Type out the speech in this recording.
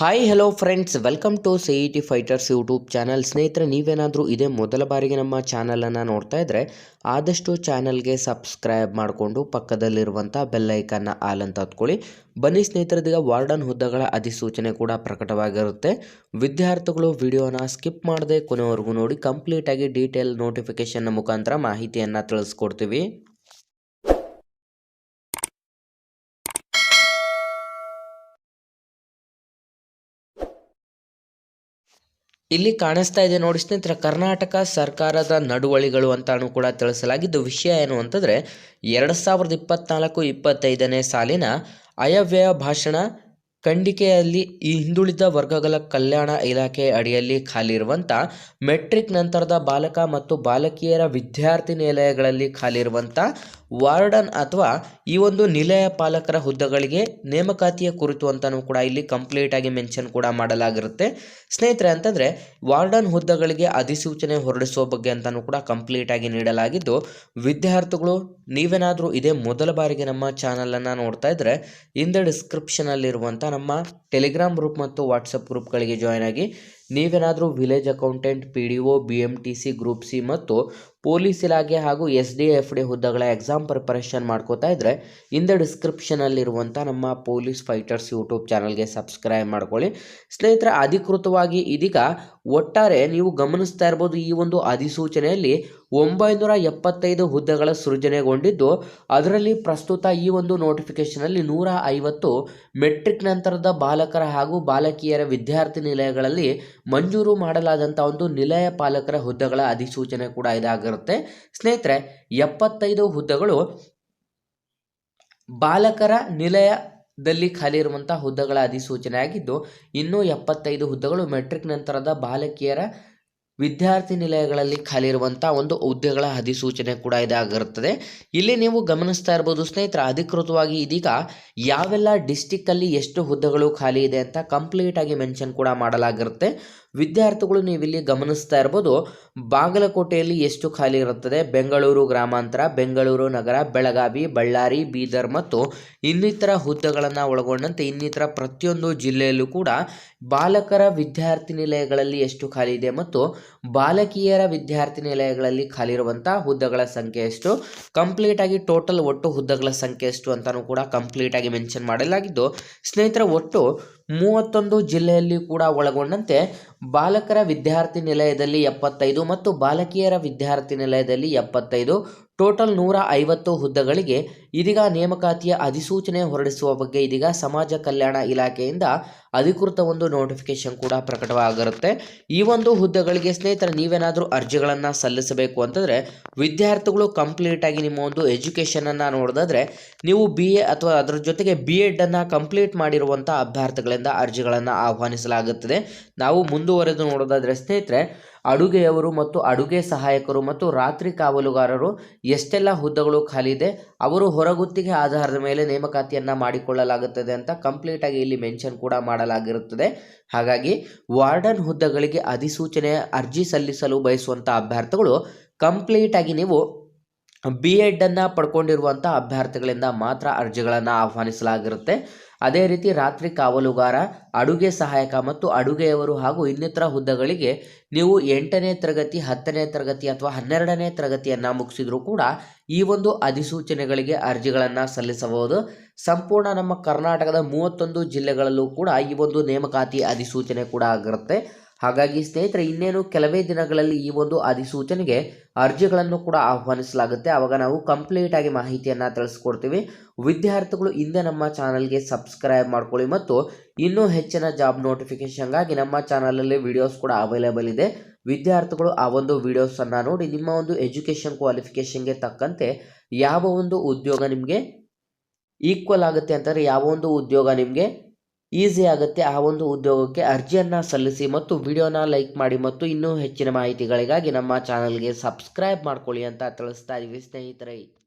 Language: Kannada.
Hi hello friends welcome to C E T fighters YouTube channel ಸ್ನೇಹಿತರೆ, ನೀವೇನಾದರೂ ಇದೇ ಮೊದಲ ಬಾರಿಗೆ ನಮ್ಮ ಚಾನಲನ್ನು ನೋಡ್ತಾ ಇದ್ದರೆ ಆದಷ್ಟು ಚಾನಲ್ಗೆ ಸಬ್ಸ್ಕ್ರೈಬ್ ಮಾಡಿಕೊಂಡು ಪಕ್ಕದಲ್ಲಿರುವಂಥ ಬೆಲ್ಲೈಕನ್ನ ಆಲ್ ಅಂತ ಹತ್ಕೊಳ್ಳಿ. ಬನ್ನಿ ಸ್ನೇಹಿತರದೀಗ ವಾರ್ಡನ್ ಹುದ್ದೆಗಳ ಅಧಿಸೂಚನೆ ಕೂಡ ಪ್ರಕಟವಾಗಿರುತ್ತೆ. ವಿದ್ಯಾರ್ಥಿಗಳು ವಿಡಿಯೋನ ಸ್ಕಿಪ್ ಮಾಡದೆ ಕೊನೆವರೆಗೂ ನೋಡಿ ಕಂಪ್ಲೀಟಾಗಿ ಡೀಟೇಲ್ ನೋಟಿಫಿಕೇಷನ್ನ ಮುಖಾಂತರ ಮಾಹಿತಿಯನ್ನು ತಿಳಿಸ್ಕೊಡ್ತೀವಿ. ಇಲ್ಲಿ ಕಾಣಿಸ್ತಾ ಇದೆ ನೋಡಿ ಸ್ನೇಹಿತರೆ, ಕರ್ನಾಟಕ ಸರ್ಕಾರದ ನಡುವಳಿಗಳು ಅಂತಾನು ಕೂಡ ತಿಳಿಸಲಾಗಿದ್ದು, ವಿಷಯ ಏನು ಅಂತಂದರೆ, ಎರಡು ಸಾವಿರದ ಇಪ್ಪತ್ನಾಲ್ಕು ಇಪ್ಪತ್ತೈದನೇ ಸಾಲಿನ ಅಯವ್ಯಯ ಭಾಷಣ ಖಂಡಿಕೆಯಲ್ಲಿ ಈ ಹಿಂದುಳಿದ ವರ್ಗಗಳ ಕಲ್ಯಾಣ ಇಲಾಖೆ ಅಡಿಯಲ್ಲಿ ಖಾಲಿ ಇರುವಂಥ ಮೆಟ್ರಿಕ್ ನಂತರದ ಬಾಲಕ ಮತ್ತು ಬಾಲಕಿಯರ ವಿದ್ಯಾರ್ಥಿ ನಿಲಯಗಳಲ್ಲಿ ಖಾಲಿ ಇರುವಂಥ ವಾರ್ಡನ್ ಅಥವಾ ಈ ಒಂದು ನಿಲಯ ಪಾಲಕರ ಹುದ್ದೆಗಳಿಗೆ ನೇಮಕಾತಿಯ ಕುರಿತು ಅಂತಲೂ ಕೂಡ ಇಲ್ಲಿ ಕಂಪ್ಲೀಟ್ ಆಗಿ ಮೆನ್ಷನ್ ಕೂಡ ಮಾಡಲಾಗಿರುತ್ತೆ. ಸ್ನೇಹಿತರೆ, ಅಂತಂದರೆ ವಾರ್ಡನ್ ಹುದ್ದೆಗಳಿಗೆ ಅಧಿಸೂಚನೆ ಹೊರಡಿಸುವ ಬಗ್ಗೆ ಅಂತಲೂ ಕೂಡ ಕಂಪ್ಲೀಟ್ ಆಗಿ ನೀಡಲಾಗಿದ್ದು, ವಿದ್ಯಾರ್ಥಿಗಳು, ನೀವೇನಾದರೂ ಇದೇ ಮೊದಲ ಬಾರಿಗೆ ನಮ್ಮ ಚಾನಲನ್ನು ನೋಡ್ತಾ ಇದ್ದರೆ ಹಿಂದೆ ಡಿಸ್ಕ್ರಿಪ್ಷನಲ್ಲಿರುವಂಥ ನಮ್ಮ ಟೆಲಿಗ್ರಾಮ್ ಗ್ರೂಪ್ ಮತ್ತು ವಾಟ್ಸಪ್ ಗ್ರೂಪ್ಗಳಿಗೆ ಜಾಯ್ನ್ ಆಗಿ ನೀವೇನಾದರೂ village accountant P D O B M T C group C ಮತ್ತು ಪೊಲೀಸ್ ಇಲಾಖೆ ಹಾಗೂ ಎಸ್ ಡಿ ಎಫ್ ಡಿ ಹುದ್ದೆಗಳ ಎಕ್ಸಾಮ್ ಪ್ರಿಪರೇಷನ್ ಮಾಡ್ಕೋತಾ ಇದ್ರೆ, ಹಿಂದೆ ಡಿಸ್ಕ್ರಿಪ್ಷನಲ್ಲಿರುವಂಥ ನಮ್ಮ ಪೊಲೀಸ್ ಫೈಟರ್ಸ್ ಯೂಟ್ಯೂಬ್ ಚಾನಲ್ಗೆ ಸಬ್ಸ್ಕ್ರೈಬ್ ಮಾಡ್ಕೊಳ್ಳಿ. ಸ್ನೇಹಿತರೆ, ಅಧಿಕೃತವಾಗಿ ಇದೀಗ ಒಟ್ಟಾರೆ ನೀವು ಗಮನಿಸ್ತಾ ಇರ್ಬೋದು, ಈ ಒಂದು ಅಧಿಸೂಚನೆಯಲ್ಲಿ ಒಂಬೈನೂರ ಎಪ್ಪತ್ತೈದು ಹುದ್ದೆಗಳ ಸೃಜನೆಗೊಂಡಿದ್ದು, ಅದರಲ್ಲಿ ಪ್ರಸ್ತುತ ಈ ಒಂದು ನೋಟಿಫಿಕೇಷನಲ್ಲಿ ನೂರ ಐವತ್ತು ಮೆಟ್ರಿಕ್ ನಂತರದ ಬಾಲಕರ ಹಾಗೂ ಬಾಲಕಿಯರ ವಿದ್ಯಾರ್ಥಿ ನಿಲಯಗಳಲ್ಲಿ ಮಂಜೂರು ಮಾಡಲಾದಂಥ ಒಂದು ನಿಲಯ ಪಾಲಕರ ಹುದ್ದೆಗಳ ಅಧಿಸೂಚನೆ ಕೂಡ ಇದಾಗಿರುತ್ತೆ ಸ್ನೇಹಿತರೆ, ಎಪ್ಪತ್ತೈದು ಹುದ್ದೆಗಳು ಬಾಲಕರ ನಿಲಯದಲ್ಲಿ ಖಾಲಿ ಇರುವಂತಹ ಹುದ್ದೆಗಳ ಅಧಿಸೂಚನೆ ಆಗಿದ್ದು ಇನ್ನೂ ಎಪ್ಪತ್ತೈದು ಹುದ್ದೆಗಳು ಮೆಟ್ರಿಕ್ ನಂತರದ ಬಾಲಕಿಯರ ವಿದ್ಯಾರ್ಥಿ ನಿಲಯಗಳಲ್ಲಿ ಖಾಲಿ ಇರುವಂಥ ಒಂದು ಹುದ್ದೆಗಳ ಅಧಿಸೂಚನೆ ಕೂಡ ಇದಾಗಿರುತ್ತದೆ. ಇಲ್ಲಿ ನೀವು ಗಮನಿಸ್ತಾ ಇರ್ಬೋದು ಸ್ನೇಹಿತರ, ಅಧಿಕೃತವಾಗಿ ಇದೀಗ ಯಾವೆಲ್ಲ ಡಿಸ್ಟಿಕ್ಕಲ್ಲಿ ಎಷ್ಟು ಹುದ್ದೆಗಳು ಖಾಲಿ ಇದೆ ಅಂತ ಕಂಪ್ಲೀಟಾಗಿ ಮೆನ್ಷನ್ ಕೂಡ ಮಾಡಲಾಗಿರುತ್ತೆ. ವಿದ್ಯಾರ್ಥಿಗಳು ನೀವು ಇಲ್ಲಿ ಗಮನಿಸ್ತಾ ಇರ್ಬೋದು, ಬಾಗಲಕೋಟೆಯಲ್ಲಿ ಎಷ್ಟು ಖಾಲಿ ಇರುತ್ತದೆ? ಬೆಂಗಳೂರು ಗ್ರಾಮಾಂತರ, ಬೆಂಗಳೂರು ನಗರ, ಬೆಳಗಾವಿ, ಬಳ್ಳಾರಿ, ಬೀದರ್ ಮತ್ತು ಇನ್ನಿತರ ಹುದ್ದೆಗಳನ್ನು ಒಳಗೊಂಡಂತೆ ಇನ್ನಿತರ ಪ್ರತಿಯೊಂದು ಜಿಲ್ಲೆಯಲ್ಲೂ ಕೂಡ ಬಾಲಕರ ವಿದ್ಯಾರ್ಥಿ ನಿಲಯಗಳಲ್ಲಿ ಎಷ್ಟು ಖಾಲಿ ಇದೆ ಮತ್ತು ಬಾಲಕಿಯರ ವಿದ್ಯಾರ್ಥಿ ನಿಲಯಗಳಲ್ಲಿ ಖಾಲಿ ಇರುವಂಥ ಹುದ್ದೆಗಳ ಸಂಖ್ಯೆ ಎಷ್ಟು? ಕಂಪ್ಲೀಟ್ ಆಗಿ ಟೋಟಲ್ ಒಟ್ಟು ಹುದ್ದೆಗಳ ಸಂಖ್ಯೆ ಎಷ್ಟು ಅಂತಾನೂ ಕೂಡ ಕಂಪ್ಲೀಟ್ ಆಗಿ ಮೆನ್ಷನ್ ಮಾಡಲಾಗಿದ್ದು, ಸ್ನೇಹಿತರ, ಒಟ್ಟು ಮೂವತ್ತೊಂದು ಜಿಲ್ಲೆಯಲ್ಲಿ ಕೂಡ ಒಳಗೊಂಡಂತೆ ಬಾಲಕರ ವಿದ್ಯಾರ್ಥಿ ನಿಲಯದಲ್ಲಿ ಎಪ್ಪತ್ತೈದು ಮತ್ತು ಬಾಲಕಿಯರ ವಿದ್ಯಾರ್ಥಿ ನಿಲಯದಲ್ಲಿ ಎಪ್ಪತ್ತೈದು. ಟೋಟಲ್ ನೂರ ಐವತ್ತು ಹುದ್ದೆಗಳಿಗೆ ಇದೀಗ ನೇಮಕಾತಿಯ ಅಧಿಸೂಚನೆ ಹೊರಡಿಸುವ ಬಗ್ಗೆ ಇದೀಗ ಸಮಾಜ ಕಲ್ಯಾಣ ಇಲಾಖೆಯಿಂದ ಅಧಿಕೃತ ಒಂದು ನೋಟಿಫಿಕೇಶನ್ ಕೂಡ ಪ್ರಕಟವಾಗಿರುತ್ತೆ. ಈ ಒಂದು ಹುದ್ದೆಗಳಿಗೆ ಸ್ನೇಹಿತರೆ, ನೀವೇನಾದರೂ ಅರ್ಜಿಗಳನ್ನು ಸಲ್ಲಿಸಬೇಕು ಅಂತಂದರೆ, ವಿದ್ಯಾರ್ಥಿಗಳು ಕಂಪ್ಲೀಟಾಗಿ ನಿಮ್ಮ ಒಂದು ಎಜುಕೇಷನನ್ನು ನೋಡಿದ್ರೆ ನೀವು ಬಿ ಎ ಅಥವಾ ಅದರ ಜೊತೆಗೆ ಬಿ ಎಡನ್ನು ಕಂಪ್ಲೀಟ್ ಮಾಡಿರುವಂಥ ಅಭ್ಯರ್ಥಿಗಳಿಂದ ಅರ್ಜಿಗಳನ್ನು ಆಹ್ವಾನಿಸಲಾಗುತ್ತದೆ. ನಾವು ಮುಂದುವರೆದು ನೋಡೋದಾದರೆ ಸ್ನೇಹಿತರೆ, ಅಡುಗೆಯವರು ಮತ್ತು ಅಡುಗೆ ಸಹಾಯಕರು ಮತ್ತು ರಾತ್ರಿ ಕಾವಲುಗಾರರು, ಎಷ್ಟೆಲ್ಲ ಹುದ್ದೆಗಳು ಖಾಲಿ ಇದೆ, ಅವರು ಹೊರಗುತ್ತಿಗೆ ಆಧಾರದ ಮೇಲೆ ನೇಮಕಾತಿಯನ್ನು ಮಾಡಿಕೊಳ್ಳಲಾಗುತ್ತದೆ ಅಂತ ಕಂಪ್ಲೀಟಾಗಿ ಇಲ್ಲಿ ಮೆನ್ಷನ್ ಕೂಡ ಮಾಡಲಾಗಿರುತ್ತದೆ. ಹಾಗಾಗಿ ವಾರ್ಡನ್ ಹುದ್ದೆಗಳಿಗೆ ಅಧಿಸೂಚನೆ ಅರ್ಜಿ ಸಲ್ಲಿಸಲು ಬಯಸುವಂಥ ಅಭ್ಯರ್ಥಿಗಳು ಕಂಪ್ಲೀಟಾಗಿ ನೀವು ಬಿ ಅನ್ನು ಪಡ್ಕೊಂಡಿರುವಂಥ ಅಭ್ಯರ್ಥಿಗಳಿಂದ ಮಾತ್ರ ಅರ್ಜಿಗಳನ್ನು ಆಹ್ವಾನಿಸಲಾಗಿರುತ್ತೆ. ಅದೇ ರೀತಿ ರಾತ್ರಿ ಕಾವಲುಗಾರ, ಅಡುಗೆ ಸಹಾಯಕ ಮತ್ತು ಅಡುಗೆಯವರು ಹಾಗೂ ಇನ್ನಿತರ ಹುದ್ದೆಗಳಿಗೆ ನೀವು ಎಂಟನೇ ತರಗತಿ, ಹತ್ತನೇ ತರಗತಿ ಅಥವಾ ಹನ್ನೆರಡನೇ ತರಗತಿಯನ್ನು ಮುಗಿಸಿದರೂ ಕೂಡ ಈ ಒಂದು ಅಧಿಸೂಚನೆಗಳಿಗೆ ಅರ್ಜಿಗಳನ್ನು ಸಲ್ಲಿಸಬಹುದು. ಸಂಪೂರ್ಣ ನಮ್ಮ ಕರ್ನಾಟಕದ ಮೂವತ್ತೊಂದು ಜಿಲ್ಲೆಗಳಲ್ಲೂ ಕೂಡ ಈ ಒಂದು ನೇಮಕಾತಿ ಅಧಿಸೂಚನೆ ಕೂಡ ಆಗಿರುತ್ತೆ. ಹಾಗಾಗಿ ಸ್ನೇಹಿತರೆ, ಇನ್ನೇನು ಕೆಲವೇ ದಿನಗಳಲ್ಲಿ ಈ ಒಂದು ಅಧಿಸೂಚನೆಗೆ ಅರ್ಜಿಗಳನ್ನು ಕೂಡ ಆಹ್ವಾನಿಸಲಾಗುತ್ತೆ. ಆವಾಗ ನಾವು ಕಂಪ್ಲೀಟ್ ಆಗಿ ಮಾಹಿತಿಯನ್ನು ತಿಳಿಸ್ಕೊಡ್ತೀವಿ. ವಿದ್ಯಾರ್ಥಿಗಳು ಹಿಂದೆ ನಮ್ಮ ಚಾನಲ್ಗೆ ಸಬ್ಸ್ಕ್ರೈಬ್ ಮಾಡ್ಕೊಳ್ಳಿ ಮತ್ತು ಇನ್ನೂ ಹೆಚ್ಚಿನ ಜಾಬ್ ನೋಟಿಫಿಕೇಷನ್ಗಾಗಿ ನಮ್ಮ ಚಾನಲಲ್ಲಿ ವಿಡಿಯೋಸ್ ಕೂಡ ಅವೈಲೇಬಲ್ ಇದೆ. ವಿದ್ಯಾರ್ಥಿಗಳು ಆ ಒಂದು ವಿಡಿಯೋಸನ್ನು ನೋಡಿ ನಿಮ್ಮ ಒಂದು ಎಜುಕೇಷನ್ ಕ್ವಾಲಿಫಿಕೇಷನ್ಗೆ ತಕ್ಕಂತೆ ಯಾವ ಒಂದು ಉದ್ಯೋಗ ನಿಮಗೆ ಈಕ್ವಲ್ ಆಗುತ್ತೆ ಅಂತಂದರೆ ಯಾವ ಒಂದು ಉದ್ಯೋಗ ನಿಮಗೆ ಈಸಿ ಆಗುತ್ತೆ ಆ ಒಂದು ಉದ್ಯೋಗಕ್ಕೆ ಅರ್ಜಿಯನ್ನು ಸಲ್ಲಿಸಿ ಮತ್ತು ವಿಡಿಯೋನ ಲೈಕ್ ಮಾಡಿ ಮತ್ತು ಇನ್ನೂ ಹೆಚ್ಚಿನ ಮಾಹಿತಿಗಳಿಗಾಗಿ ನಮ್ಮ ಚಾನಲ್ಗೆ ಸಬ್ಸ್ಕ್ರೈಬ್ ಮಾಡ್ಕೊಳ್ಳಿ ಅಂತ ತಿಳಿಸ್ತಾ ಇದ್ದೀವಿ ಸ್ನೇಹಿತರೆ.